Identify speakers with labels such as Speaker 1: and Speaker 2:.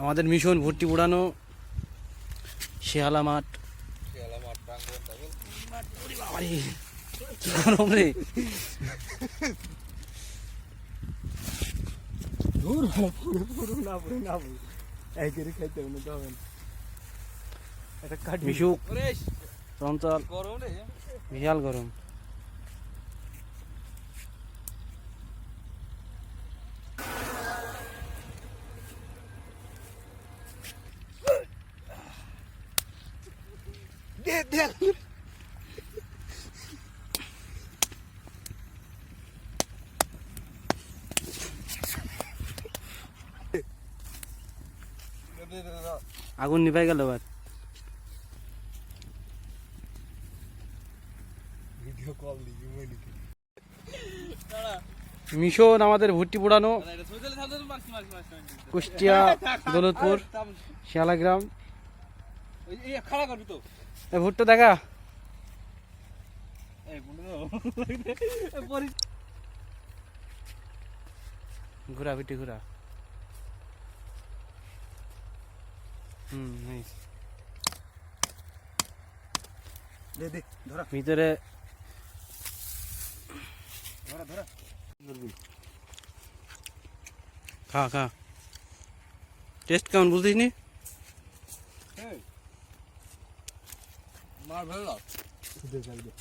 Speaker 1: আমাদের মিশন ভর্তি পুরানো শেহালা মাঠ। গরম রে।
Speaker 2: দূর পুরো পুরো না পুরো না পুরো এই করে খাইতে হবে না। তো এটা কাট
Speaker 1: মিশুক চঞ্চল
Speaker 3: গরম রে।
Speaker 1: বিশাল গরম। আগুন নিভাই গেল
Speaker 2: ভিডিও কল নাকি
Speaker 1: মিশন আমাদের ভর্তি
Speaker 3: মারছি।
Speaker 1: কুষ্টিয়া দৌলতপুর শিয়ালা ভুট্টা দেখা। ঘুরা পিটি ঘুরা। হুম ভিতরে খা খা। টেস্ট কেমন বুঝিস নি?
Speaker 2: માર ભરેલો દે